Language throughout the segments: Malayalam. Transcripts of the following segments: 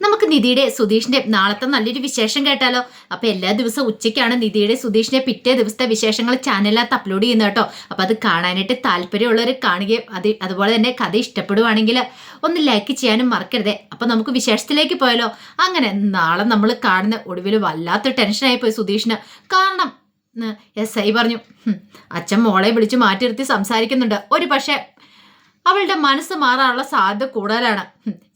നമുക്ക് നിധിയുടെ സുധീഷിന്റെ നാളത്തെ നല്ലൊരു വിശേഷം കേട്ടാലോ? അപ്പൊ എല്ലാ ദിവസവും ഉച്ചയ്ക്കാണ് നിധിയുടെ സുധീഷിന്റെ പിറ്റേ ദിവസത്തെ വിശേഷങ്ങൾ ചാനലിനകത്ത് അപ്ലോഡ് ചെയ്യുന്നത് കേട്ടോ. അപ്പൊ അത് കാണാനായിട്ട് താല്പര്യമുള്ളവർ കാണുകയും അത് അതുപോലെ തന്നെ കഥ ഇഷ്ടപ്പെടുവാണെങ്കിൽ ഒന്ന് ലൈക്ക് ചെയ്യാനും മറക്കരുതേ. അപ്പൊ നമുക്ക് വിശേഷത്തിലേക്ക് പോയാലോ? അങ്ങനെ നാളെ നമ്മൾ കാണുന്ന ഒടുവിൽ വല്ലാത്ത ടെൻഷനായി പോയി സുധീഷിന്. കാരണം എസ് ഐ പറഞ്ഞു "ഹും, അച്ഛൻ മോളെ വിളിച്ച് മാറ്റി നിർത്തി സംസാരിക്കുന്നുണ്ട്. ഒരു പക്ഷേ അവളുടെ മനസ്സ് മാറാനുള്ള സാധ്യത കൂടുതലാണ്.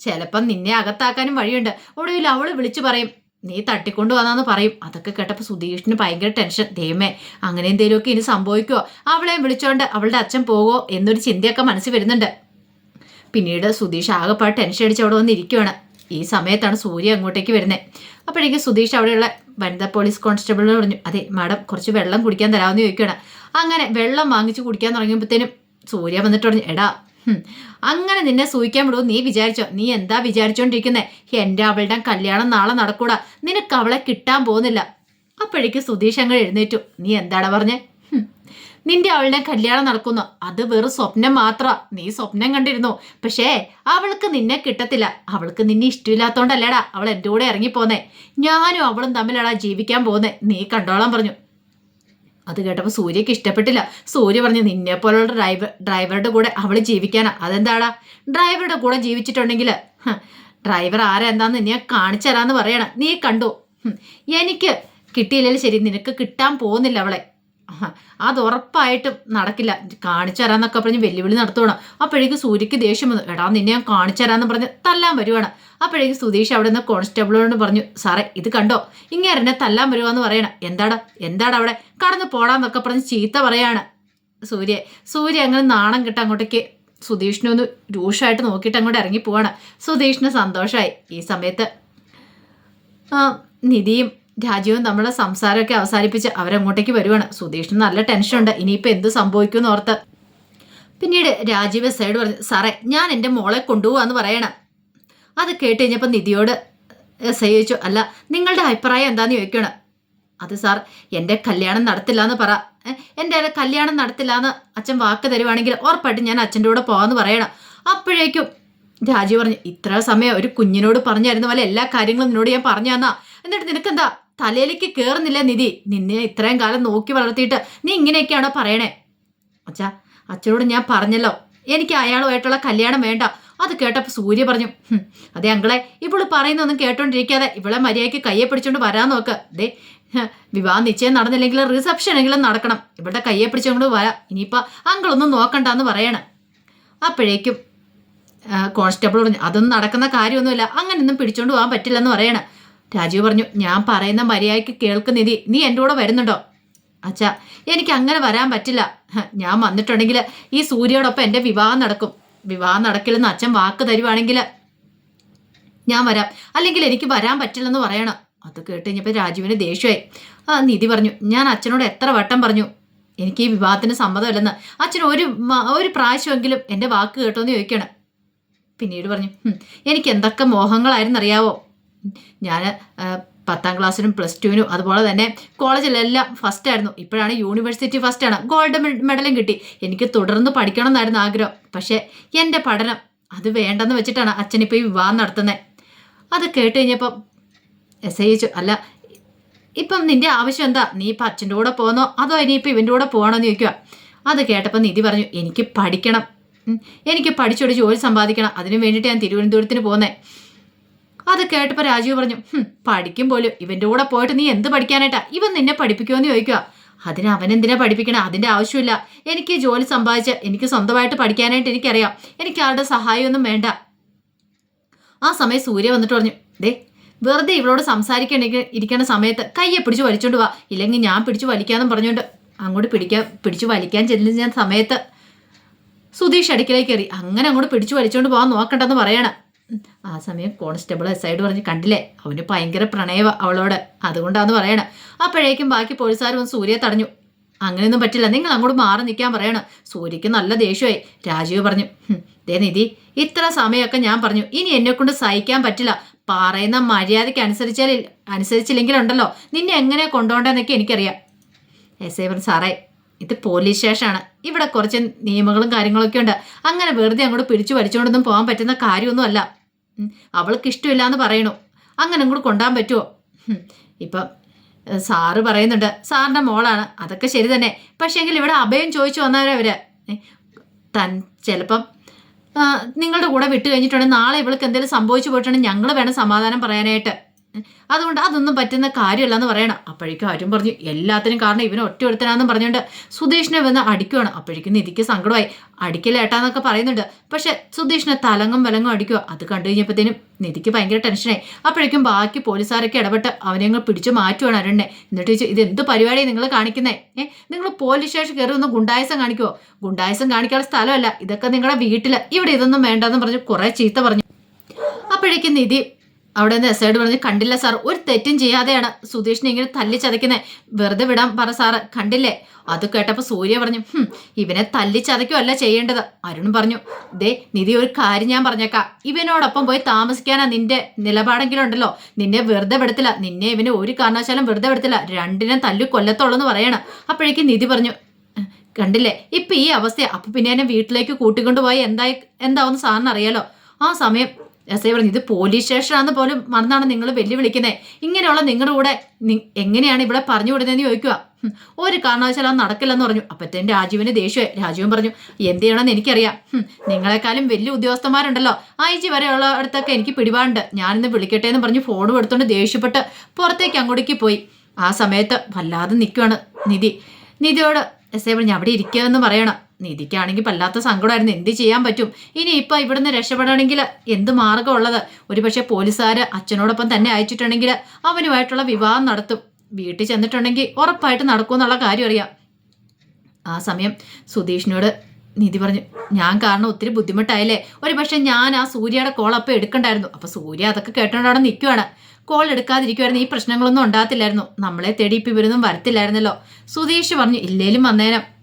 ചിലപ്പം നിന്നെ അകത്താക്കാനും വഴിയുണ്ട്. ഒടുവിൽ അവൾ വിളിച്ചു പറയും നീ തട്ടിക്കൊണ്ടു വന്നാന്ന് പറയും. അതൊക്കെ കേട്ടപ്പോൾ സുധീഷിന് ഭയങ്കര ടെൻഷൻ. ദൈവമേ അങ്ങനെ എന്തെങ്കിലുമൊക്കെ ഇനി സംഭവിക്കുമോ അവളെ വിളിച്ചോണ്ട് അവളുടെ അച്ഛൻ പോകുമോ എന്നൊരു ചിന്തയൊക്കെ മനസ്സിൽ വരുന്നുണ്ട്. പിന്നീട് സുധീഷ് ആകെപ്പാട് ടെൻഷൻ അടിച്ച് അവിടെ വന്നിരിക്കുവാണ് ഈ സമയത്താണ് സൂര്യ അങ്ങോട്ടേക്ക് വരുന്നത് അപ്പോഴേക്കും സുധീഷ് അവിടെയുള്ള വനിതാ പോലീസ് കോൺസ്റ്റബിളിനോട് പറഞ്ഞു അതെ മാഡം കുറച്ച് വെള്ളം കുടിക്കാൻ തരാമെന്ന് ചോദിക്കുകയാണ് അങ്ങനെ വെള്ളം വാങ്ങിച്ച് കുടിക്കാൻ തുടങ്ങിയപ്പോഴത്തേനും സൂര്യ വന്നിട്ട് പറഞ്ഞു എടാ അങ്ങനെ നിന്നെ സൂഹിക്കാൻ വിടുമോ നീ വിചാരിച്ചോ. നീ എന്താ വിചാരിച്ചോണ്ടിരിക്കുന്നേ? എന്റെ അവളുടെ കല്യാണം നാളെ നടക്കൂടാ. നിനക്ക് അവളെ കിട്ടാൻ പോകുന്നില്ല. അപ്പോഴേക്ക് സുധീഷ് അങ്ങ് എഴുന്നേറ്റു. നീ എന്താണ് പറഞ്ഞേ? നിന്റെ അവളുടെ കല്യാണം നടക്കുന്നു. അത് വെറും സ്വപ്നം മാത്ര. നീ സ്വപ്നം കണ്ടിരുന്നു. പക്ഷേ അവൾക്ക് നിന്നെ കിട്ടത്തില്ല. അവൾക്ക് നിന്നെ ഇഷ്ടമില്ലാത്തോണ്ടല്ലേടാ അവൾ എന്റെ കൂടെ ഇറങ്ങിപ്പോന്നേ. ഞാനും അവളും തമ്മിലടാ ജീവിക്കാൻ പോകുന്നേ. നീ കണ്ടോളാൻ പറഞ്ഞു. അത് കേട്ടപ്പോൾ സൂര്യക്ക് ഇഷ്ടപ്പെട്ടില്ല. സൂര്യ പറഞ്ഞു നിന്നെ പോലുള്ള ഡ്രൈവർ ഡ്രൈവറുടെ കൂടെ അവൾ ജീവിക്കാനാ. അതെന്താടാ? ഡ്രൈവറുടെ കൂടെ ജീവിച്ചിട്ടുണ്ടെങ്കിൽ ഡ്രൈവർ ആരാ എന്താന്ന് നിന്നെ കാണിച്ചു തരാന്ന് പറയണം. നീ കണ്ടു? എനിക്ക് കിട്ടിയില്ലെങ്കിൽ ശരി നിനക്ക് കിട്ടാൻ പോകുന്നില്ല അവളെ. അത് ഉറപ്പായിട്ടും നടക്കില്ല. കാണിച്ചു തരാന്നൊക്കെ പറഞ്ഞ് വെല്ലുവിളി നടത്തുവാണ്. അപ്പോഴേക്ക് സൂര്യക്ക് ദേഷ്യം വന്നു. എടാ നിന്നെ ഞാൻ കാണിച്ചു തരാന്ന് പറഞ്ഞ് തല്ലാൻ വരുവാണ്. അപ്പോഴേക്ക് സുധീഷ് അവിടെ നിന്ന് കോൺസ്റ്റബിളിനോട് പറഞ്ഞു സാറേ ഇത് കണ്ടോ? ഇങ്ങനെ എന്നെ തല്ലാൻ വരുവാന്ന് പറയണം. എന്താടാ? എന്താടാ അവിടെ? കടന്ന് പോടാന്നൊക്കെ പറഞ്ഞ് ചീത്ത പറയാണ് സൂര്യ. സൂര്യ അങ്ങനെ നാണം കിട്ട അങ്ങോട്ടേക്ക് സുധീഷിനെ ഒന്ന് രൂക്ഷമായിട്ട് നോക്കിയിട്ട് അങ്ങോട്ട് ഇറങ്ങി പോവാണ്. സുധീഷിന് സന്തോഷമായി ഈ സമയത്ത് നിധിയും രാജീവും നമ്മളെ സംസാരമൊക്കെ അവസാനിപ്പിച്ച് അവരങ്ങോട്ടേക്ക് വരുവാണ്. സുധീഷിന് നല്ല ടെൻഷനുണ്ട്. ഇനിയിപ്പോൾ എന്ത് സംഭവിക്കുമെന്ന് ഓർത്ത്. പിന്നീട് രാജീവ് സൈഡ് പറഞ്ഞു സാറേ ഞാൻ എന്റെ മോളെ കൊണ്ടുപോകാന്ന് പറയണം. അത് കേട്ട് കഴിഞ്ഞപ്പോൾ നിധിയോട് ചോദിച്ചു അല്ല നിങ്ങളുടെ അഭിപ്രായം എന്താന്ന് ചോദിക്കണം. അത് സാർ എന്റെ കല്യാണം നടത്തില്ല എന്ന് പറ എന്റെ കല്യാണം നടത്തില്ല എന്ന് അച്ഛൻ വാക്ക് തരുവാണെങ്കിൽ ഉറപ്പായിട്ടും ഞാൻ അച്ഛന്റെ കൂടെ പോകാമെന്ന് പറയണം. അപ്പോഴേക്കും രാജീവ് പറഞ്ഞു ഇത്ര സമയം ഒരു കുഞ്ഞിനോട് പറഞ്ഞായിരുന്ന പോലെ എല്ലാ കാര്യങ്ങളും നിന്നോട് ഞാൻ പറഞ്ഞു തന്നാ എന്നിട്ട് നിനക്കെന്താ? തലയിലേക്ക് കയറുന്നില്ല നിധി? നിന്നെ ഇത്രയും കാലം നോക്കി വളർത്തിയിട്ട് നീ ഇങ്ങനെയൊക്കെയാണോ പറയണേ? അച്ഛാ അച്ഛനോട് ഞാൻ പറഞ്ഞല്ലോ. എനിക്ക് അയാളുമായിട്ടുള്ള കല്യാണം വേണ്ട. അത് കേട്ടപ്പോൾ സൂര്യ പറഞ്ഞു "ഹും, അതെ അങ്കളെ ഇവൾ പറയുന്നൊന്നും കേട്ടോണ്ടിരിക്കാതെ ഇവളെ മര്യാദയ്ക്ക് കയ്യെ പിടിച്ചോണ്ട് വരാൻ നോക്ക്. ദേ വിവാഹ നിശ്ചയം നടന്നില്ലെങ്കിൽ റിസപ്ഷൻ എങ്കിലും നടക്കണം. ഇവിടെ കയ്യെ പിടിച്ചോണ്ട് വരാം. ഇനിയിപ്പോൾ അങ്കളൊന്നും നോക്കണ്ടെന്ന് പറയണം. അപ്പോഴേക്കും കോൺസ്റ്റബിൾ പറഞ്ഞു അതൊന്നും നടക്കുന്ന കാര്യമൊന്നുമില്ല. അങ്ങനെയൊന്നും പിടിച്ചോണ്ട് പോകാൻ പറ്റില്ലെന്ന് പറയണം. രാജീവ് പറഞ്ഞു ഞാൻ പറയുന്ന മര്യാദയ്ക്ക് കേൾക്കുന്നിതി നീ എന്റെ കൂടെ വരുന്നുണ്ടോ? അച്ഛാ എനിക്ക് അങ്ങനെ വരാൻ പറ്റില്ല. ഞാൻ വന്നിട്ടുണ്ടെങ്കിൽ ഈ സൂര്യയോടൊപ്പം എന്റെ വിവാഹം നടക്കും. വിവാഹം നടക്കില്ലെന്ന് അച്ഛൻ വാക്ക് തരുവാണെങ്കിൽ ഞാൻ വരാം. അല്ലെങ്കിൽ എനിക്ക് വരാൻ പറ്റില്ലെന്ന് പറയണം. അത് കേട്ട് കഴിഞ്ഞപ്പോൾ രാജീവിന് ദേഷ്യമായി. ആ നിധി പറഞ്ഞു ഞാൻ അച്ഛനോട് എത്ര വട്ടം പറഞ്ഞു എനിക്ക് ഈ വിവാഹത്തിന് സമ്മതമല്ലെന്ന്. അച്ഛൻ ഒരു ഒരു പ്രാവശ്യമെങ്കിലും എന്റെ വാക്ക് കേട്ടോന്ന് ചോദിക്കണം പിന്നീട് പറഞ്ഞു എനിക്ക് എന്തൊക്കെ മോഹങ്ങളായിരുന്നു അറിയാവോ ഞാൻ പത്താം ക്ലാസ്സിനും പ്ലസ് ടുവിനും അതുപോലെ തന്നെ കോളേജിലെല്ലാം ഫസ്റ്റ് ആയിരുന്നു. ഇപ്പോഴാണ് യൂണിവേഴ്സിറ്റി ഫസ്റ്റ് ആണ്. ഗോൾഡ് മെഡലും കിട്ടി. എനിക്ക് തുടർന്ന് പഠിക്കണം എന്നായിരുന്നു ആഗ്രഹം. പക്ഷേ എന്റെ പഠനം അത് വേണ്ടെന്ന് വെച്ചിട്ടാണ് അച്ഛനിപ്പോൾ ഈ വിവാഹം നടത്തുന്നത് അത് കേട്ട് കഴിഞ്ഞപ്പം എസ് ഐ ചു അല്ല ഇപ്പം നിന്റെ ആവശ്യം എന്താ? നീ ഇപ്പം അച്ഛന്റെ കൂടെ പോകുന്നോ അതോ ഇനിയിപ്പോൾ ഇവന്റെ കൂടെ പോകണോ എന്ന് ചോദിക്കുക അത് കേട്ടപ്പോൾ നിധി പറഞ്ഞു എനിക്ക് പഠിക്കണം. എനിക്ക് പഠിച്ചൊരു ജോലി സമ്പാദിക്കണം. അതിനു വേണ്ടിയിട്ട് ഞാൻ തിരുവനന്തപുരത്തിന് പോകുന്നേ അത് കേട്ടപ്പോൾ രാജീവ് പറഞ്ഞു "ഹും, പഠിക്കും പോലും. ഇവന്റെ കൂടെ പോയിട്ട് നീ എന്ത് പഠിക്കാനായിട്ടാ? ഇവൻ നിന്നെ പഠിപ്പിക്കുമെന്ന് ചോദിക്കുക അതിന് അവൻ എന്തിനാ പഠിപ്പിക്കണം? അതിന്റെ ആവശ്യമില്ല. എനിക്ക് ജോലി സമ്പാദിച്ച് എനിക്ക് സ്വന്തമായിട്ട് പഠിക്കാനായിട്ട് എനിക്കറിയാം. എനിക്ക് ആരുടെ സഹായമൊന്നും വേണ്ട. ആ സമയം സൂര്യ വന്നിട്ട് പറഞ്ഞു ദേ വെറുതെ ഇവളോട് സംസാരിക്കണ ഇരിക്കണ സമയത്ത് കയ്യെ പിടിച്ച് വലിച്ചോണ്ട് വാ. ഇല്ലെങ്കിൽ ഞാൻ പിടിച്ച് വലിക്കാന്നും പറഞ്ഞുകൊണ്ട് അങ്ങോട്ട് പിടിക്കാൻ പിടിച്ച് വലിക്കാൻ ചെല്ലുന്ന സമയത്ത് സുധീഷ് അടുക്കളയിൽ കയറി. അങ്ങനെ അങ്ങോട്ട് പിടിച്ചു വലിച്ചോണ്ട് പോകാൻ നോക്കണ്ടെന്ന് പറയണം. ആ സമയം കോൺസ്റ്റബിൾ എസ് ഐഡ് പറഞ്ഞ് കണ്ടില്ലേ അവന് ഭയങ്കര പ്രണയവ അവളോട്. അതുകൊണ്ടാന്ന് പറയണം. അപ്പോഴേക്കും ബാക്കി പോലീസുകാർ വന്ന് സൂര്യയെ തടഞ്ഞു. അങ്ങനെയൊന്നും പറ്റില്ല നിങ്ങൾ അങ്ങോട്ട് മാറി നിൽക്കാൻ പറയണം. സൂര്യക്ക് നല്ല ദേഷ്യമായി. രാജീവ് പറഞ്ഞു "ഹും, ദേ നിധി ഇത്ര സമയമൊക്കെ ഞാൻ പറഞ്ഞു. ഇനി എന്നെ കൊണ്ട് സഹിക്കാൻ പറ്റില്ല. പറയുന്ന മര്യാദയ്ക്ക് അനുസരിച്ചാൽ അനുസരിച്ചില്ലെങ്കിലുണ്ടല്ലോ. നിന്നെ എങ്ങനെ കൊണ്ടുപോകണ്ടെന്നൊക്കെ എനിക്കറിയാം. എസ് ഐ പറഞ്ഞു സാറേ ഇത് പോലീസ് സ്റ്റേഷനാണ്. ഇവിടെ കുറച്ച് നിയമങ്ങളും കാര്യങ്ങളൊക്കെ ഉണ്ട്. അങ്ങനെ വെറുതെ അങ്ങോട്ട് പിടിച്ചു വലിച്ചുകൊണ്ടൊന്നും പോകാൻ പറ്റുന്ന കാര്യമൊന്നുമല്ല. അല്ല അവൾക്ക് ഇഷ്ടമില്ല എന്ന് പറയണു അങ്ങനെ അങ്ങോട്ട് കൊണ്ടുപോകാൻ പറ്റുമോ? ഇപ്പം സാറ് പറയുന്നുണ്ട്. സാറിന്റെ മോളാണ്. അതൊക്കെ ശരി തന്നെ. പക്ഷേങ്കിൽ ഇവിടെ അഭയം ചോദിച്ചു വന്നവരവര് തൻ ചിലപ്പം നിങ്ങളുടെ കൂടെ വിട്ട് കഴിഞ്ഞിട്ടുണ്ടെങ്കിൽ നാളെ ഇവൾക്ക് എന്തെങ്കിലും സംഭവിച്ചു പോയിട്ടുണ്ടെങ്കിൽ ഞങ്ങൾ വേണം സമാധാനം പറയാനായിട്ട്. അതുകൊണ്ട് അതൊന്നും പറ്റുന്ന കാര്യമല്ല എന്ന് പറയണം. അപ്പോഴേക്കും ആരും പറഞ്ഞു എല്ലാത്തിനും കാരണം ഇവന് ഒറ്റ ഒരുത്തനാന്നും പറഞ്ഞുകൊണ്ട് സുധീഷിനെ വന്ന് അടിക്കുവാണ്. അപ്പോഴേക്കും നിധിക്ക് സങ്കടമായി. അടിക്കലേട്ടാന്നൊക്കെ പറയുന്നുണ്ട്. പക്ഷെ സുധീഷിനെ തലങ്ങും വിലങ്ങും അടിക്കുക അത് കണ്ടു കഴിഞ്ഞപ്പോഴത്തേനും നിധിക്ക് ഭയങ്കര ടെൻഷനായി. അപ്പോഴേക്കും ബാക്കി പോലീസുകാരൊക്കെ ഇടപെട്ട് അവനെ അങ്ങ് പിടിച്ചു മാറ്റുവാണ് അരുണിനെ. എന്നിട്ട് ചോദിച്ചു ഇത് എന്ത് പരിപാടിയാണ് നിങ്ങൾ കാണിക്കുന്നേ? ഏ നിങ്ങൾ പോലീസ് സ്റ്റേഷൻ കയറി ഒന്ന് ഗുണ്ടായസം കാണിക്കുമോ ഗുണ്ടായസം കാണിക്കാനുള്ള സ്ഥലമല്ല. ഇതൊക്കെ നിങ്ങളുടെ വീട്ടിൽ ഇവിടെ ഇതൊന്നും വേണ്ടെന്ന് പറഞ്ഞ് കുറേ ചീത്ത പറഞ്ഞു. അപ്പോഴേക്കും നിധി അവിടെ നിന്ന് എസ്ഐഡ് പറഞ്ഞ് കണ്ടില്ല സാർ ഒരു തെറ്റും ചെയ്യാതെയാണ് സുധീഷിനെ ഇങ്ങനെ തല്ലി ചതയ്ക്കുന്നത് വെറുതെ വിടാൻ പറ സാറ് കണ്ടില്ലേ? അത് കേട്ടപ്പോൾ സൂര്യ പറഞ്ഞു ഇവനെ തല്ലി ചതയ്ക്കുമല്ല ചെയ്യേണ്ടത്. അരുൺ പറഞ്ഞു ദേ നിധി ഒരു കാര്യം ഞാൻ പറഞ്ഞേക്കാം. ഇവനോടൊപ്പം പോയി താമസിക്കാനാ നിന്റെ നിലപാടെങ്കിലും ഉണ്ടല്ലോ. നിന്നെ വെറുതെ വിടത്തില്ല. നിന്നെ ഇവനെ ഒരു കാരണവശാലും വെറുതെ വിടത്തില്ല. രണ്ടിനെ തല്ലു കൊല്ലത്തുള്ളൂ എന്ന് പറയണം. അപ്പോഴേക്കും നിധി പറഞ്ഞു കണ്ടില്ലേ? ഇപ്പൊ ഈ അവസ്ഥ അപ്പൊ പിന്നെ എന്നെ വീട്ടിലേക്ക് കൂട്ടിക്കൊണ്ടുപോയി എന്തായി എന്താവുന്ന സാറിന് അറിയാലോ. ആ സമയം എസ് ഐ പറഞ്ഞു ഇത് പോലീസ് സ്റ്റേഷനാന്ന് പോലും മറന്നാണ് നിങ്ങൾ വെല്ലുവിളിക്കുന്നത് ഇങ്ങനെയുള്ള നിങ്ങളുടെ കൂടെ എങ്ങനെയാണ് ഇവിടെ പറഞ്ഞു വിടുന്നതെന്ന് ചോദിക്കുക. ഒരു കാരണവശാലും അത് നടക്കില്ലെന്ന് പറഞ്ഞു. അപ്പത്തേൻ രാജീവിന് ദേഷ്യമായി രാജീവൻ പറഞ്ഞു എന്ത് ചെയ്യണമെന്ന് എനിക്കറിയാം നിങ്ങളെക്കാളും വലിയ ഉദ്യോഗസ്ഥന്മാരുണ്ടല്ലോ. ഐ ജി വരെയുള്ള അടുത്തൊക്കെ എനിക്ക് പിടിപാടുണ്ട്. ഞാനിന്ന് വിളിക്കട്ടെ എന്ന് പറഞ്ഞ് ഫോൺ എടുത്തുകൊണ്ട് ദേഷ്യപ്പെട്ട് പുറത്തേക്ക് അങ്ങോട്ടേക്ക് പോയി. ആ സമയത്ത് വല്ലാതെ നിൽക്കുവാണ് നിധി. നിധിയോട് എസ് ഐ പറഞ്ഞു അവിടെ ഇരിക്കുക എന്ന് പറയണം. നിധിക്കാണെങ്കിൽ വല്ലാത്ത സങ്കടമായിരുന്നു. എന്ത് ചെയ്യാൻ പറ്റും? ഇനി ഇപ്പം ഇവിടുന്ന് രക്ഷപ്പെടണമെങ്കിൽ എന്ത് മാർഗമുള്ളത് ഒരു പക്ഷേ പോലീസുകാർ അച്ഛനോടൊപ്പം തന്നെ അയച്ചിട്ടുണ്ടെങ്കിൽ അവനുമായിട്ടുള്ള വിവാഹം നടത്തും. വീട്ടിൽ ചെന്നിട്ടുണ്ടെങ്കിൽ ഉറപ്പായിട്ട് നടക്കുമെന്നുള്ള കാര്യം അറിയാം. ആ സമയം സുധീഷിനോട് നിധി പറഞ്ഞു ഞാൻ കാരണം ഒത്തിരി ബുദ്ധിമുട്ടായില്ലേ? ഒരു പക്ഷെ ഞാൻ ആ സൂര്യയുടെ കോൾ അപ്പം എടുക്കണ്ടായിരുന്നു. അപ്പം സൂര്യ അതൊക്കെ കേട്ടോണ്ട് അവിടെ നിൽക്കുവാണ് കോൾ എടുക്കാതിരിക്കുമായിരുന്നു ഈ പ്രശ്നങ്ങളൊന്നും ഉണ്ടാകത്തില്ലായിരുന്നു. നമ്മളെ തേടി ഇപ്പം ഇവരൊന്നും വരത്തില്ലായിരുന്നല്ലോ. സുധീഷ് പറഞ്ഞു ഇല്ലേലും വന്നേനം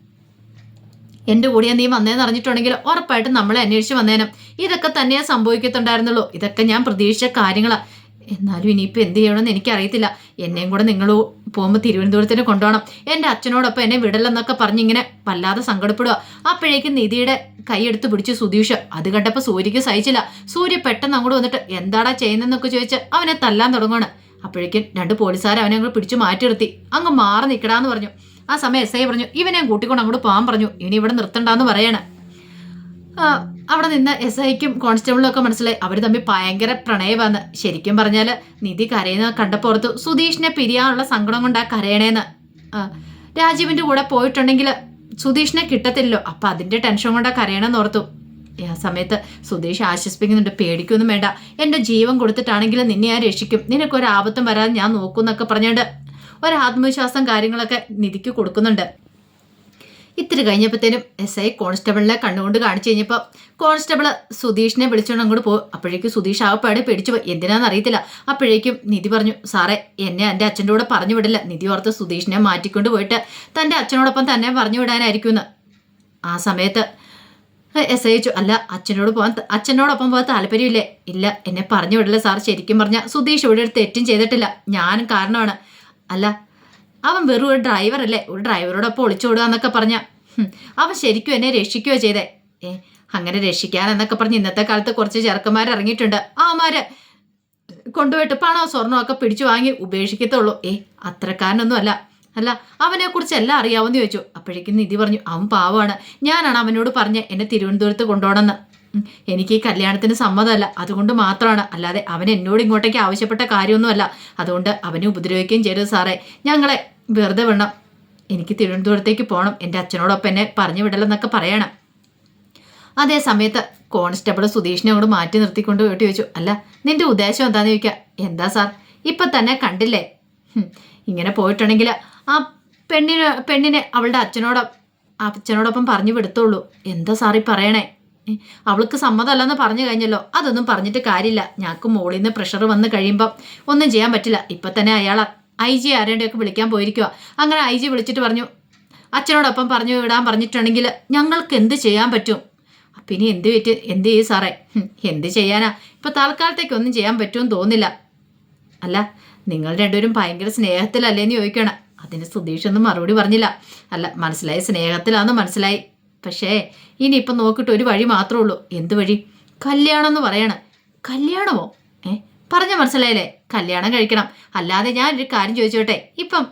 എന്റെ കൂടെ നീ വന്നേന്ന് അറിഞ്ഞിട്ടുണ്ടെങ്കിൽ ഉറപ്പായിട്ടും നമ്മളെ അന്വേഷിച്ച് വന്നേനും. ഇതൊക്കെ തന്നെയാ സംഭവിക്കത്തുണ്ടായിരുന്നുള്ളൂ. ഇതൊക്കെ ഞാൻ പ്രതീക്ഷിച്ച കാര്യങ്ങളാ. എന്നാലും ഇനിയിപ്പോൾ എന്ത് ചെയ്യണമെന്ന് എനിക്കറിയത്തില്ല. എന്നെയും കൂടെ നിങ്ങൾ പോകുമ്പോൾ തിരുവനന്തപുരത്തിന് കൊണ്ടുപോകണം. എന്റെ അച്ഛനോടൊപ്പം എന്നെ വിടലെന്നൊക്കെ പറഞ്ഞിങ്ങനെ വല്ലാതെ സങ്കടപ്പെടുക അപ്പോഴേക്കും നിധിയുടെ കൈയെടുത്ത് പിടിച്ചു സുധീഷ് അത് കണ്ടപ്പോൾ സൂര്യക്ക് സഹിച്ചില്ല. സൂര്യ പെട്ടെന്ന് അങ്ങോട്ട് വന്നിട്ട് എന്താടാ ചെയ്യുന്നതെന്നൊക്കെ ചോദിച്ച് അവനെ തല്ലാൻ തുടങ്ങുകയാണ് അപ്പോഴേക്കും രണ്ട് പോലീസുകാർ അവനെ അങ്ങോട്ട് പിടിച്ചു മാറ്റി നിർത്തി അങ്ങ് മാറി നിൽക്കടാന്ന് പറഞ്ഞു. ആ സമയം എസ് ഐ പറഞ്ഞു ഇവനെ കൂട്ടിക്കൊണ്ട് അങ്ങോട്ട് പോകാൻ പറഞ്ഞു. ഇനി ഇവിടെ നിർത്തണ്ടെന്ന് പറയണ. അവിടെ നിന്ന് എസ് ഐക്കും കോൺസ്റ്റബിളും ഒക്കെ മനസ്സിലായി. അവർ തമ്മിൽ ഭയങ്കര പ്രണയമാണ് ശരിക്കും പറഞ്ഞാൽ നിധി കരയുന്ന കണ്ടപ്പുറത്തു സുധീഷിനെ പിരിയാനുള്ള സങ്കടം കൊണ്ടാ കരയണേന്ന്. രാജീവിന്റെ കൂടെ പോയിട്ടുണ്ടെങ്കിൽ സുധീഷിനെ കിട്ടത്തില്ലല്ലോ. അപ്പൊ അതിന്റെ ടെൻഷൻ കൊണ്ടാ കരയണമെന്ന് ഓർത്തു. ആ സമയത്ത് സുധീഷ് ആശ്വസിപ്പിക്കുന്നുണ്ട് പേടിക്കൊന്നും വേണ്ട. എന്റെ ജീവൻ കൊടുത്തിട്ടാണെങ്കിലും നിന്നെ ഞാൻ രക്ഷിക്കും. നിനക്കൊരു ആപത്തും വരാതെ ഞാൻ നോക്കൂന്നൊക്കെ പറഞ്ഞുകൊണ്ട് ഒരു ആത്മവിശ്വാസം കാര്യങ്ങളൊക്കെ നിധിക്ക് കൊടുക്കുന്നുണ്ട്. ഇത്തിരി കഴിഞ്ഞപ്പോഴത്തേനും എസ് ഐ കോൺസ്റ്റബിളിനെ കണ്ണുകൊണ്ട് കാണിച്ചു കഴിഞ്ഞപ്പോൾ കോൺസ്റ്റബിൾ സുധീഷിനെ വിളിച്ചുകൊണ്ട് അങ്ങോട്ട് പോകും അപ്പോഴേക്കും സുധീഷ് ആവപ്പാടെ പേടിച്ചു പോയി. എന്തിനാണെന്ന് അറിയത്തില്ല. അപ്പോഴേക്കും നിധി പറഞ്ഞു സാറേ എന്നെ എന്റെ അച്ഛന്റെ കൂടെ പറഞ്ഞു വിടില്ല. നിധി ഓർത്ത് സുധീഷിനെ മാറ്റിക്കൊണ്ട് പോയിട്ട് തന്റെ അച്ഛനോടൊപ്പം തന്നെ പറഞ്ഞു വിടാനായിരിക്കുമെന്ന്. ആ സമയത്ത് എസ് ഐ അല്ല അച്ഛനോട് പോകാൻ അച്ഛനോടൊപ്പം പോകാൻ താല്പര്യമില്ലേ? ഇല്ല എന്നെ പറഞ്ഞു വിടില്ല സാർ. ശരിക്കും പറഞ്ഞാൽ സുധീഷ് ഇവിടെ ഒരു തെറ്റും ചെയ്തിട്ടില്ല. ഞാനും കാരണമാണ്. അല്ല അവൻ വെറും ഒരു ഡ്രൈവറല്ലേ ഒരു ഡ്രൈവറോടൊപ്പം ഒളിച്ചോടുക എന്നൊക്കെ പറഞ്ഞ. അവൻ ശരിക്കും എന്നെ രക്ഷിക്കുകയോ ചെയ്തേ? ഏ അങ്ങനെ രക്ഷിക്കാൻ എന്നൊക്കെ പറഞ്ഞ് ഇന്നത്തെ കാലത്ത് കുറച്ച് ചെറുക്കന്മാർ ഇറങ്ങിയിട്ടുണ്ട്. ആമാര് കൊണ്ടുപോയിട്ട് പണോ സ്വർണമോ ഒക്കെ പിടിച്ചു വാങ്ങി ഉപേക്ഷിക്കത്തുള്ളൂ. ഏ അത്രക്കാരനൊന്നും അല്ല. അല്ല അവനെ കുറിച്ച് എല്ലാം അറിയാവുന്ന ചോദിച്ചു. അപ്പോഴേക്കും നിധി പറഞ്ഞു അവൻ പാവമാണ്. ഞാനാണ് അവനോട് പറഞ്ഞ് എന്നെ തിരുവനന്തപുരത്ത് കൊണ്ടുപോകണമെന്ന്. എനിക്ക് ഈ കല്യാണത്തിന് സമ്മതമല്ല. അതുകൊണ്ട് മാത്രമാണ്. അല്ലാതെ അവൻ എന്നോട് ഇങ്ങോട്ടേക്ക് ആവശ്യപ്പെട്ട കാര്യമൊന്നുമല്ല. അതുകൊണ്ട് അവനെ ഉപദ്രവിക്കുകയും ചെയ്തത് സാറേ. ഞങ്ങളെ വെറുതെ വിടണം. എനിക്ക് തിരുവനന്തപുരത്തേക്ക് പോകണം എന്റെ അച്ഛനോടൊപ്പം എന്നെ പറഞ്ഞു വിടലെന്നൊക്കെ പറയണം. അതേ സമയത്ത് കോൺസ്റ്റബിൾ സുധീഷിനെ അങ്ങോട്ട് മാറ്റി നിർത്തിക്കൊണ്ട് വീട്ടിൽ വെച്ചു. അല്ല നിന്റെ ഉദ്ദേശം എന്താന്ന് ചോദിക്കുക എന്താ സാർ? ഇപ്പം തന്നെ കണ്ടില്ലേ? ഇങ്ങനെ പോയിട്ടുണ്ടെങ്കിൽ ആ പെണ്ണിന് പെണ്ണിനെ അവളുടെ അച്ഛനോടൊപ്പം അച്ഛനോടൊപ്പം പറഞ്ഞു വിടത്തുള്ളൂ. എന്താ സാറി പറയണേ? അവൾക്ക് സമ്മതമല്ലെന്ന് പറഞ്ഞു കഴിഞ്ഞല്ലോ. അതൊന്നും പറഞ്ഞിട്ട് കാര്യമില്ല. ഞങ്ങൾക്ക് മോളിൽ നിന്ന് പ്രഷർ വന്ന് കഴിയുമ്പം ഒന്നും ചെയ്യാൻ പറ്റില്ല. ഇപ്പം തന്നെ അയാൾ ഐ ജി ആരുടെയൊക്കെ വിളിക്കാൻ പോയിരിക്കുക അങ്ങനെ ഐ ജി വിളിച്ചിട്ട് പറഞ്ഞു അച്ഛനോടൊപ്പം പറഞ്ഞു വിടാൻ പറഞ്ഞിട്ടുണ്ടെങ്കിൽ ഞങ്ങൾക്ക് എന്ത് ചെയ്യാൻ പറ്റും? ഇനി എന്ത് പറ്റി? എന്ത് ചെയ്യും സാറേ? എന്ത് ചെയ്യാനാ? ഇപ്പം തൽക്കാലത്തേക്ക് ഒന്നും ചെയ്യാൻ പറ്റുമെന്ന് തോന്നില്ല അല്ല നിങ്ങൾ രണ്ടുപേരും ഭയങ്കര സ്നേഹത്തിലല്ലേന്ന് ചോദിക്കണം അതിന് സുധീഷൊന്നും മറുപടി പറഞ്ഞില്ല. അല്ല മനസ്സിലായി? സ്നേഹത്തിലാന്ന് മനസ്സിലായി. പക്ഷേ ഇനിയിപ്പം നോക്കിയിട്ട് ഒരു വഴി മാത്രമേ ഉള്ളൂ. എന്ത് വഴി? കല്യാണം എന്ന് പറയണം. കല്യാണമോ? ഏ? പറഞ്ഞ മനസ്സിലായില്ലേ കല്യാണം കഴിക്കണം. അല്ലാതെ ഞാൻ ഒരു കാര്യം ചോദിച്ചോട്ടെ. ഇപ്പം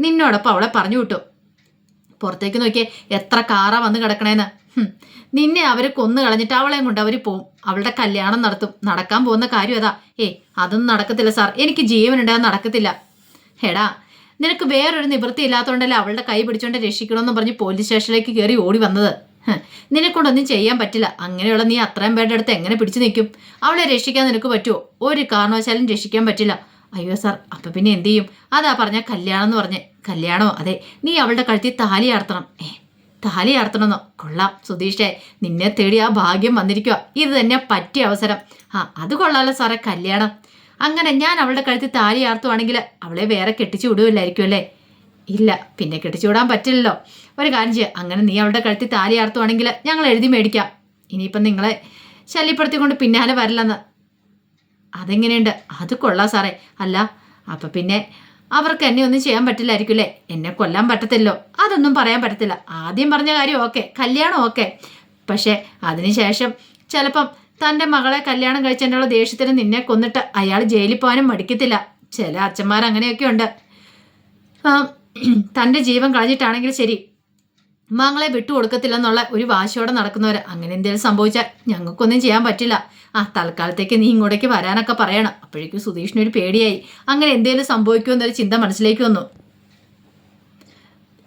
നിന്നോടൊപ്പം അവളെ പറഞ്ഞു വിട്ടു. പുറത്തേക്ക് നോക്കിയേ എത്ര കാറാ വന്ന് കിടക്കണേന്ന്. നിന്നെ അവർ കൊന്നു കളഞ്ഞിട്ട് അവളെയും കൊണ്ട് അവർ പോവും. അവളുടെ കല്യാണം നടത്തും. നടക്കാൻ പോകുന്ന കാര്യം അതാ. ഏ അതൊന്നും നടക്കത്തില്ല സാർ. എനിക്ക് ജീവനുണ്ടാകാൻ നടക്കത്തില്ല. എടാ നിനക്ക് വേറൊരു നിവൃത്തി ഇല്ലാത്തതുകൊണ്ടല്ലേ അവളുടെ കൈ പിടിച്ചോണ്ട് രക്ഷിക്കണമെന്ന് പറഞ്ഞ് പോലീസ് സ്റ്റേഷനിലേക്ക് കയറി ഓടി വന്നത്. നിനക്കൊണ്ടൊന്നും ചെയ്യാൻ പറ്റില്ല. അങ്ങനെയുള്ള നീ അത്രയും പേരുടെ അടുത്ത് എങ്ങനെ പിടിച്ചു നിൽക്കും? അവളെ രക്ഷിക്കാൻ നിനക്ക് പറ്റുമോ ഒരു കാരണവശാലും രക്ഷിക്കാൻ പറ്റില്ല. അയ്യോ സാർ അപ്പം പിന്നെ എന്തു ചെയ്യും? അതാ പറഞ്ഞ കല്യാണം എന്ന് പറഞ്ഞ്. കല്യാണോ അതെ നീ അവളുടെ കഴുത്തിൽ താലി ആർത്തണം. ഏ താലി ആർത്തണമെന്നോ? കൊള്ളാം സുധീഷേ. നിന്നെ തേടി ആ ഭാഗ്യം വന്നിരിക്കുക ഇത് തന്നെ പറ്റിയ അവസരം. ആ അത് കൊള്ളാലോ സാറേ കല്യാണം. അങ്ങനെ ഞാൻ അവളുടെ കഴുത്തിൽ താലി ആർത്തുവാണെങ്കിൽ അവളെ വേറെ കെട്ടിച്ചു വിടുമില്ലായിരിക്കും അല്ലേ? ഇല്ല പിന്നെ കെട്ടിച്ചു വിടാൻ പറ്റില്ലല്ലോ. ഒരു കാര്യം ചെയ്യാം അങ്ങനെ നീ അവളുടെ കഴുത്തിൽ താലി ആർത്തുവാണെങ്കിൽ ഞങ്ങൾ എഴുതി മേടിക്കാം. ഇനിയിപ്പം നിങ്ങളെ ശല്യപ്പെടുത്തിക്കൊണ്ട് പിന്നാലെ വരില്ലെന്ന്. അതെങ്ങനെയുണ്ട്? അത് കൊള്ളാം സാറേ. അല്ല അപ്പം പിന്നെ അവർക്ക് എന്നെ ഒന്നും ചെയ്യാൻ പറ്റില്ലായിരിക്കും അല്ലേ? എന്നെ കൊല്ലാൻ പറ്റത്തില്ലോ അതൊന്നും പറയാൻ പറ്റത്തില്ല. ആദ്യം പറഞ്ഞ കാര്യം ഓക്കെ കല്യാണം ഓക്കെ. പക്ഷേ അതിനുശേഷം ചിലപ്പം തന്റെ മകളെ കല്യാണം കഴിച്ചതിനുള്ള ദേഷ്യത്തിന് നിന്നെ കൊന്നിട്ട് അയാൾ ജയിലിൽ പോകാനും മടിക്കത്തില്ല. ചില അച്ഛന്മാർ അങ്ങനെയൊക്കെ ഉണ്ട്. തന്റെ ജീവൻ കളഞ്ഞിട്ടാണെങ്കിൽ ശരി. മകളെ വിട്ടുകൊടുക്കത്തില്ലെന്നുള്ള ഒരു വാശിയോടെ നടക്കുന്നവർ അങ്ങനെ എന്തെങ്കിലും സംഭവിച്ചാൽ ഞങ്ങൾക്കൊന്നും ചെയ്യാൻ പറ്റില്ല. ആ തൽക്കാലത്തേക്ക് നീ ഇങ്ങോട്ടേക്ക് വരാനൊക്കെ പറയണം. അപ്പോഴേക്കും സുധീഷിനൊരു പേടിയായി. അങ്ങനെ എന്തെങ്കിലും സംഭവിക്കുമെന്നൊരു ചിന്ത മനസ്സിലേക്ക് വന്നു.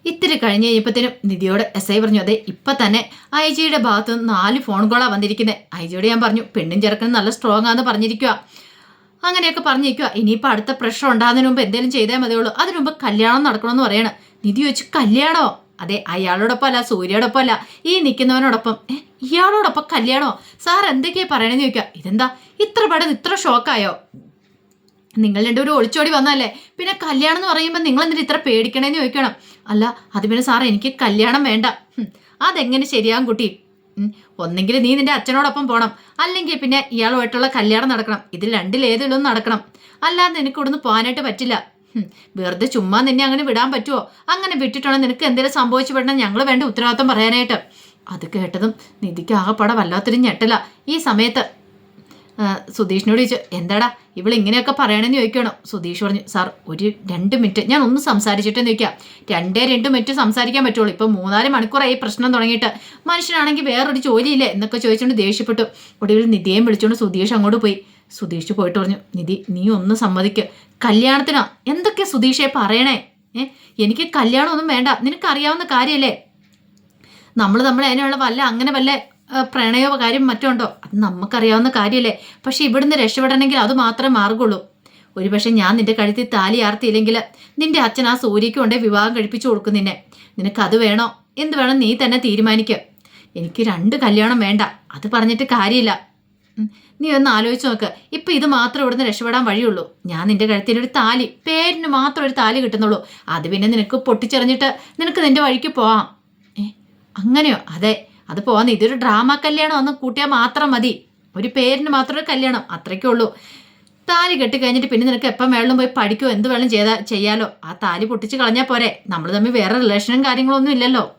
ഇത്തിരി കഴിഞ്ഞ് കഴിഞ്ഞപ്പോഴത്തേനും നിധിയോട് എസ് ഐ പറഞ്ഞു അതെ ഇപ്പം തന്നെ ഐ ജിയുടെ ഭാഗത്ത് നാല് ഫോൺ കോളാണ് വന്നിരിക്കുന്നത് ഐ ജിയോട് ഞാൻ പറഞ്ഞു പെണ്ണും ചെറുക്കനും നല്ല സ്ട്രോങ് ആണെന്ന് പറഞ്ഞിരിക്കുക അങ്ങനെയൊക്കെ പറഞ്ഞിരിക്കുക ഇനിയിപ്പോൾ അടുത്ത പ്രഷർ ഉണ്ടാകുന്നതിന് മുമ്പ് എന്തെങ്കിലും ചെയ്തേ മതിയുള്ളൂ. അതിനു മുമ്പ് കല്യാണം നടക്കണമെന്ന് പറയണം. നിധി വെച്ച് കല്യാണമോ അതെ അയാളോടൊപ്പം അല്ല സൂര്യയോടൊപ്പം അല്ല ഈ നിൽക്കുന്നവനോടൊപ്പം ഇയാളോടൊപ്പം കല്യാണമോ സാർ എന്തൊക്കെയാ പറയണമെന്ന് ചോദിക്കുക ഇതെന്താ? ഇത്ര പെട്ടെന്ന് ഇത്ര ഷോക്കായോ നിങ്ങൾ രണ്ടുപേരും ഒളിച്ചോടി വന്നല്ലേ പിന്നെ കല്യാണം എന്ന് പറയുമ്പോൾ നിങ്ങൾ എന്തിനാ ഇത്ര പേടിക്കണേന്ന് ചോദിക്കണം. അല്ല അത് പിന്നെ സാറേ എനിക്ക് കല്യാണം വേണ്ട. അതെങ്ങനെ ശരിയാകും കുട്ടി? ഒന്നെങ്കിൽ നീ നിന്റെ അച്ഛനോടൊപ്പം പോകണം അല്ലെങ്കിൽ പിന്നെ ഇയാളുമായിട്ടുള്ള കല്യാണം നടക്കണം. ഇതിൽ രണ്ടിലേതിലൊന്നും നടക്കണം. അല്ലാതെ നിനക്ക് ഇവിടുന്ന് പോകാനായിട്ട് പറ്റില്ല. വെറുതെ ചുമ്മാ നിന്നെ അങ്ങനെ വിടാൻ പറ്റുമോ അങ്ങനെ വിട്ടിട്ടാണ് നിനക്ക് എന്തെങ്കിലും സംഭവിച്ചു വിടണം ഞങ്ങൾ വേണ്ട ഉത്തരവാദിത്വം പറയാനായിട്ട്. അത് കേട്ടതും നിധിക്ക് ആകെപ്പാടെ വല്ലാത്തൊരു ഞെട്ടല. ഈ സമയത്ത് സുധീഷിനോട് ചോദിച്ചു എന്താടാ ഇവൾ ഇങ്ങനെയൊക്കെ പറയണമെന്ന് ചോദിക്കണം സുധീഷ് പറഞ്ഞു സാർ ഒരു രണ്ട് മിനിറ്റ് ഞാൻ ഒന്ന് സംസാരിച്ചിട്ട് നിൽക്കാം രണ്ടേ രണ്ട് മിനിറ്റ് സംസാരിക്കാൻ പറ്റുള്ളൂ. ഇപ്പം മൂന്നാൽ മണിക്കൂറായി പ്രശ്നം തുടങ്ങിയിട്ട്. മനുഷ്യനാണെങ്കിൽ വേറൊരു ജോലിയില്ലേ? എന്നൊക്കെ ചോദിച്ചുകൊണ്ട് ദേഷ്യപ്പെട്ടു. ഒടുവിൽ നിധിയേയും വിളിച്ചുകൊണ്ട് സുധീഷ് അങ്ങോട്ട് പോയി. സുധീഷ് പോയിട്ട് പറഞ്ഞു നിധി നീ ഒന്ന് സമ്മതിക്ക്. കല്യാണത്തിനാ? എന്തൊക്കെ സുധീഷെ പറയണേ? ഏ എനിക്ക് കല്യാണമൊന്നും വേണ്ട. നിനക്കറിയാവുന്ന കാര്യമല്ലേ നമ്മൾ നമ്മൾ അതിനുള്ള വല്ല അങ്ങനെ വല്ല പ്രണയോ കാര്യം മറ്റുണ്ടോ അത് നമുക്കറിയാവുന്ന കാര്യമല്ലേ പക്ഷെ ഇവിടുന്ന് രക്ഷപ്പെടണമെങ്കിൽ അത് മാത്രമേ മാർഗുള്ളൂ. ഒരുപക്ഷെ ഞാൻ നിന്റെ കഴുത്തിൽ താലി ആർത്തിയില്ലെങ്കിൽ നിന്റെ അച്ഛൻ ആ സൂര്യയ്ക്ക് കൊണ്ടേ വിവാഹം കഴിപ്പിച്ചു കൊടുക്കും നിന്നെ. നിനക്ക് അത് വേണോ? എന്ത് വേണം നീ തന്നെ തീരുമാനിക്കുക എനിക്ക് രണ്ട് കല്യാണം വേണ്ട. അത് പറഞ്ഞിട്ട് കാര്യമില്ല. നീ ഒന്ന് ആലോചിച്ച് നോക്ക്. ഇപ്പം ഇത് മാത്രം ഇവിടുന്ന് രക്ഷപ്പെടാൻ വഴിയുള്ളൂ. ഞാൻ നിന്റെ കഴുത്തിൽ ഒരു താലി പേരിന് മാത്രം ഒരു താലി കിട്ടുന്നുള്ളൂ. അത് പിന്നെ നിനക്ക് പൊട്ടിച്ചെറിഞ്ഞിട്ട് നിനക്ക് നിന്റെ വഴിക്ക് പോവാം. ഏ അങ്ങനെയോ? അതെ. അത് പോവാന്ന് ഇതൊരു ഡ്രാമ കല്യാണം. ഒന്ന് കൂട്ടിയാൽ മാത്രം മതി. ഒരു പേരിന് മാത്രം ഒരു കല്യാണം. അത്രയ്ക്കേ ഉള്ളൂ. താലി കെട്ടി കഴിഞ്ഞിട്ട് പിന്നെ നിനക്ക് എപ്പം വേണമെങ്കിലും പോയി പഠിക്കോ? എന്ത് വേണം ചെയ്താ ചെയ്യാലോ. ആ താലി പൊട്ടിച്ച് കളഞ്ഞാൽ പോരെ. നമ്മൾ തമ്മിൽ വേറെ റിലേഷനും കാര്യങ്ങളൊന്നും ഇല്ലല്ലോ.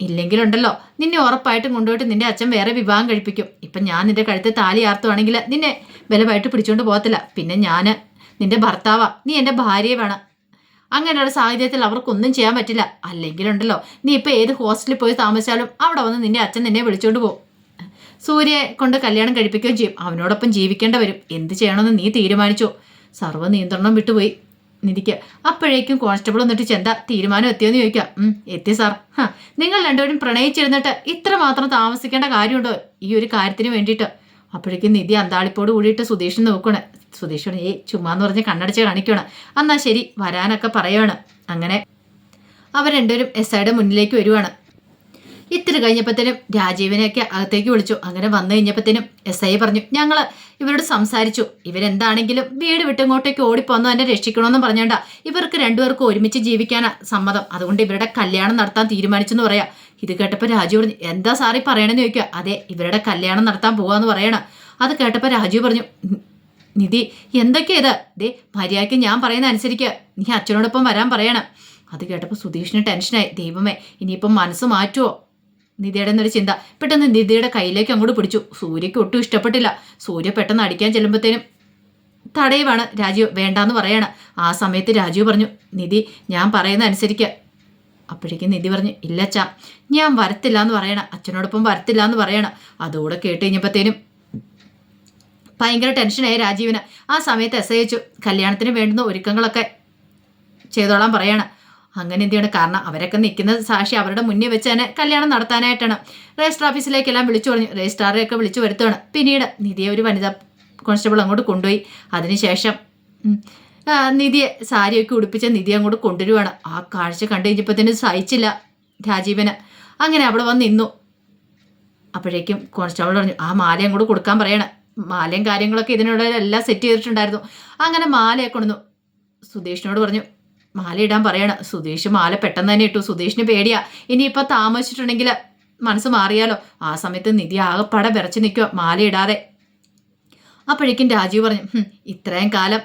ഇല്ലെങ്കിലുണ്ടല്ലോ. നിന്നെ ഉറപ്പായിട്ടും കൊണ്ടുപോയിട്ട് നിന്റെ അച്ഛൻ വേറെ വിവാഹം കഴിപ്പിക്കും. ഇപ്പം ഞാൻ നിന്റെ കഴുത്ത് താലി ആർത്തുവാണെങ്കിൽ നിന്നെ ബലമായിട്ട് പിടിച്ചുകൊണ്ട് പോകത്തില്ല. പിന്നെ ഞാൻ നിന്റെ ഭർത്താവാ. നീ എന്റെ ഭാര്യയെ വേണം. അങ്ങനെയുള്ള സാഹചര്യത്തിൽ അവർക്കൊന്നും ചെയ്യാൻ പറ്റില്ല. അല്ലെങ്കിലുണ്ടല്ലോ നീ ഇപ്പം ഏത് ഹോസ്റ്റലിൽ പോയി താമസിച്ചാലും അവിടെ വന്ന് നിന്റെ അച്ഛൻ നിന്നെ വിളിച്ചോണ്ട് പോകും സൂര്യയെ കൊണ്ട് കല്യാണം കഴിപ്പിക്കുകയും ചെയ്യും. അവനോടൊപ്പം ജീവിക്കേണ്ട വരും. എന്ത് ചെയ്യണമെന്ന് നീ തീരുമാനിച്ചോ? സർവ നിയന്ത്രണം വിട്ടുപോയി നിധിക്ക്. അപ്പോഴേക്കും കോൺസ്റ്റബിൾ വന്നിട്ട് ചെന്ത തീരുമാനം എത്തിയോന്ന് ചോദിക്കാം. എത്തി സാർ. നിങ്ങൾ രണ്ടുപേരും പ്രണയിച്ചിരുന്നിട്ട് ഇത്ര മാത്രം താമസിക്കേണ്ട കാര്യമുണ്ടോ ഈ ഒരു കാര്യത്തിന് വേണ്ടിയിട്ട്? അപ്പോഴേക്കും നിധി അന്താളിപ്പോട് കൂടിയിട്ട് സുധീഷിനെ നോക്കണേ സുധീഷ് ഏയ് ചുമ്മാന്ന് പറഞ്ഞ് കണ്ണടച്ച് കാണിക്കണം എന്നാ ശരി വരാനൊക്കെ പറയുവാണ് അങ്ങനെ അവർ രണ്ടുപേരും എസ് ഐയുടെ മുന്നിലേക്ക് വരുവാണ്. ഇത്തിരി കഴിഞ്ഞപ്പോഴത്തേനും രാജീവിനെയൊക്കെ അകത്തേക്ക് വിളിച്ചു. അങ്ങനെ വന്നു കഴിഞ്ഞപ്പോഴത്തേനും എസ് ഐ പറഞ്ഞു ഞങ്ങൾ ഇവരോട് സംസാരിച്ചു. ഇവരെന്താണെങ്കിലും വീട് വിട്ടിങ്ങോട്ടേക്ക് ഓടിപ്പോന്നോ എന്നെ രക്ഷിക്കണമെന്നും പറഞ്ഞേണ്ട. ഇവർക്ക് രണ്ടുപേർക്കും ഒരുമിച്ച് ജീവിക്കാനാ സമ്മതം. അതുകൊണ്ട് ഇവരുടെ കല്യാണം നടത്താൻ തീരുമാനിച്ചെന്ന് പറയാം. ഇത് കേട്ടപ്പോൾ രാജു പറഞ്ഞു എന്താ സാറി പറയണമെന്ന് ചോദിക്കുക അതെ ഇവരുടെ കല്യാണം നടത്താൻ പോവാന്ന് പറയണം. അത് കേട്ടപ്പോൾ രാജു പറഞ്ഞു "ഉം, നിധി എന്തൊക്കെയാ ഇത്? ദേ മര്യാദയ്ക്ക് ഞാൻ പറയുന്ന അനുസരിക്കുക നീ അച്ഛനോടൊപ്പം വരാൻ പറയണം. അത് കേട്ടപ്പോൾ സുധീഷിന് ടെൻഷനായി. ദൈവമേ ഇനിയിപ്പം മനസ്സ് മാറ്റുമോ നിധിയുടെ എന്നൊരു ചിന്ത പെട്ടെന്ന് നിധിയുടെ കയ്യിലേക്ക് അങ്ങോട്ട് പിടിച്ചു. സൂര്യക്ക് ഒട്ടും ഇഷ്ടപ്പെട്ടില്ല. സൂര്യ പെട്ടെന്ന് അടിക്കാൻ ചെല്ലുമ്പോഴത്തേനും തടയുവാണ് രാജീവ്. വേണ്ടാന്ന് പറയാണ്. ആ സമയത്ത് രാജീവ് പറഞ്ഞു നിധി ഞാൻ പറയുന്ന അനുസരിക്കുക അപ്പോഴേക്കും നിധി പറഞ്ഞു ഇല്ല അച്ഛാ ഞാൻ വരത്തില്ല എന്ന് പറയണം. അച്ഛനോടൊപ്പം വരത്തില്ല എന്ന് പറയണം. അതോടെ കേട്ട് കഴിഞ്ഞപ്പോഴത്തേനും ഭയങ്കര ടെൻഷനായി രാജീവിന്. ആ സമയത്ത് എസ് അയച്ചു കല്യാണത്തിന് വേണ്ടുന്ന ഒരുക്കങ്ങളൊക്കെ ചെയ്തോളാൻ പറയാണ്. അങ്ങനെ എന്ത് കാരണം അവരൊക്കെ നിൽക്കുന്ന സാക്ഷി അവരുടെ മുന്നിൽ വെച്ച് തന്നെ കല്യാണം നടത്താനായിട്ടാണ്. രജിസ്റ്റർ ഓഫീസിലേക്കെല്ലാം വിളിച്ചു പറഞ്ഞു. രജിസ്ട്രാറെയൊക്കെ വിളിച്ചു വരുത്തുകയാണ്. പിന്നീട് നിധിയെ ഒരു വനിതാ കോൺസ്റ്റബിൾ അങ്ങോട്ട് കൊണ്ടുപോയി. അതിനുശേഷം നിധിയെ സാരിയൊക്കെ ഉടുപ്പിച്ച നിധി അങ്ങോട്ട് കൊണ്ടുവരുവാണ്. ആ കാഴ്ച കണ്ടു കഴിഞ്ഞപ്പോഴത്തേന് സഹിച്ചില്ല രാജീവന്. അങ്ങനെ അവിടെ വന്ന് നിന്നു. അപ്പോഴേക്കും കോൺസ്റ്റബിൾ പറഞ്ഞു ആ മാല അങ്ങോട്ട് കൊടുക്കാൻ പറയണം. മാലയും കാര്യങ്ങളൊക്കെ ഇതിനുള്ള എല്ലാം സെറ്റ് ചെയ്തിട്ടുണ്ടായിരുന്നു. അങ്ങനെ മാലയെ കൊണ്ടുവന്നു. സുധീഷിനോട് പറഞ്ഞു മാല ഇടാൻ പറയണം. സുധീഷ് മാല പെട്ടെന്ന് തന്നെ ഇട്ടു. സുധീഷിന് പേടിയാ. ഇനിയിപ്പോൾ താമസിച്ചിട്ടുണ്ടെങ്കിൽ മനസ്സ് മാറിയാലോ? ആ സമയത്ത് നിധി ആകെപ്പാടെ വിറച്ച് നിൽക്കുക മാല ഇടാതെ. അപ്പോഴേക്കും രാജീവ് പറഞ്ഞു ഇത്രയും കാലം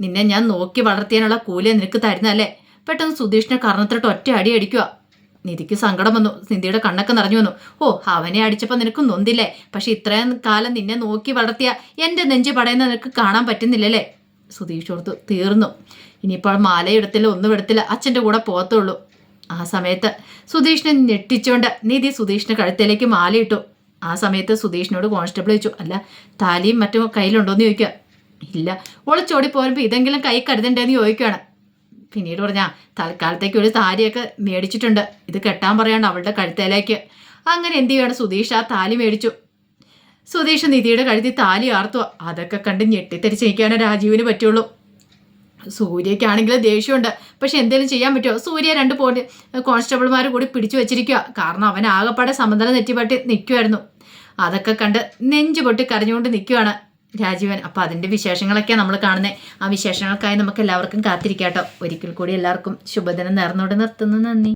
നിന്നെ ഞാൻ നോക്കി വളർത്തിയാനുള്ള കൂലി നിനക്ക് തരുന്നതല്ലേ? പെട്ടെന്ന് സുധീഷിനെ കർണത്തിട്ട് ഒറ്റ അടി അടിക്കുക നിധിക്ക് സങ്കടം വന്നു. നിധിയുടെ കണ്ണൊക്കെ നിറഞ്ഞു വന്നു. ഓ അവനെ അടിച്ചപ്പോൾ നിനക്ക് നൊന്തില്ലേ? പക്ഷെ ഇത്രയും കാലം നിന്നെ നോക്കി വളർത്തിയ എന്റെ നെഞ്ച് പടയുന്ന നിനക്ക് കാണാൻ പറ്റുന്നില്ലല്ലേ? സുധീഷ് ഓർത്തു തീർന്നു. ഇനിയിപ്പോൾ മാലയെടുത്തില്ല ഒന്നും എടുത്തില്ല. അച്ഛന്റെ കൂടെ പോകത്തുള്ളൂ. ആ സമയത്ത് സുധീഷിനെ ഞെട്ടിച്ചുകൊണ്ട് നിധി സുധീഷിന്റെ കഴുത്തിലേക്ക് മാലയിട്ടു. ആ സമയത്ത് സുധീഷിനോട് കോൺസ്റ്റബിൾ ചോദിച്ചു അല്ല താലിയും മറ്റും കയ്യിലുണ്ടോയെന്ന് ചോദിക്കുക ഇല്ല. ഒളിച്ചോടി പോരുമ്പോൾ ഇതെങ്കിലും കൈ കരുതണ്ടേന്ന് ചോദിക്കുകയാണ് പിന്നീട് പറഞ്ഞാ തൽക്കാലത്തേക്ക് ഒരു താലിയൊക്കെ മേടിച്ചിട്ടുണ്ട്. ഇത് കെട്ടാൻ പറയാണ്ട് അവളുടെ കഴുത്തേലേക്ക്. അങ്ങനെ എന്ത് ചെയ്യാണ്? സുധീഷ് ആ താലി മേടിച്ചു. സുധീഷ് നിധിയുടെ കഴുത്തിൽ താലി ആർത്തു അതൊക്കെ കണ്ട് ഞെട്ടിത്തെരിച്ച് നിൽക്കാനേ രാജീവിന് പറ്റുള്ളൂ. സൂര്യക്കാണെങ്കിൽ ദേഷ്യമുണ്ട്. പക്ഷെ എന്തെങ്കിലും ചെയ്യാൻ പറ്റുമോ? സൂര്യ രണ്ട് പോലീ കോൺസ്റ്റബിൾമാർ കൂടി പിടിച്ചു വെച്ചിരിക്കുക കാരണം അവൻ ആകപ്പാടെ സമനില നെറ്റിപ്പട്ടി നിൽക്കുമായിരുന്നു അതൊക്കെ കണ്ട് നെഞ്ചു പൊട്ടി കരഞ്ഞുകൊണ്ട് നിൽക്കുവാണ് രാജീവൻ അപ്പോൾ അതിന്റെ വിശേഷങ്ങളൊക്കെയാണ് നമ്മൾ കാണുന്നത് ആ വിശേഷങ്ങൾക്കായി നമുക്ക് എല്ലാവർക്കും കാത്തിരിക്കാട്ടോ. ഒരിക്കൽ കൂടി എല്ലാവർക്കും ശുഭദിനം നേർന്നോട് നിർത്തുന്നു. നന്ദി.